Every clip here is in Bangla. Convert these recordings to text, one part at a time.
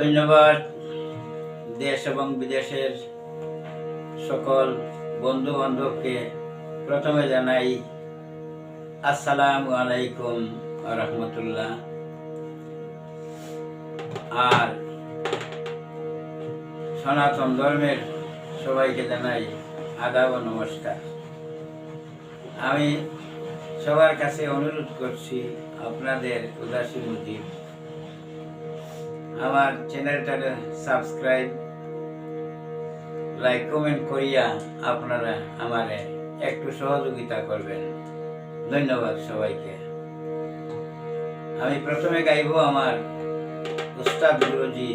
ধন্যবাদ। দেশ এবং বিদেশের সকল বন্ধু বান্ধবকে প্রথমে জানাই আসসালামু আলাইকুম রহমতুল্লাহ। আর সনাতন ধর্মের সবাইকে জানাই আদাব নমস্কার। আমি সবার কাছে অনুরোধ করছি আপনাদের উদাসী মুজিব আমার চ্যানেলটা সাবস্ক্রাইব লাইক কমেন্ট করিয়া আপনারা আমারে একটু সহযোগিতা করবেন। ধন্যবাদ সবাইকে। আমি প্রথমে গাইব আমার উস্তাদ গুরুজি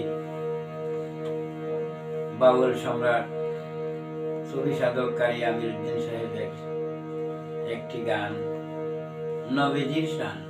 বাউল সম্রাট সুফি সাধক কারি আমির উদ্দিন সাহেবের একটি গান, নবীজির শান।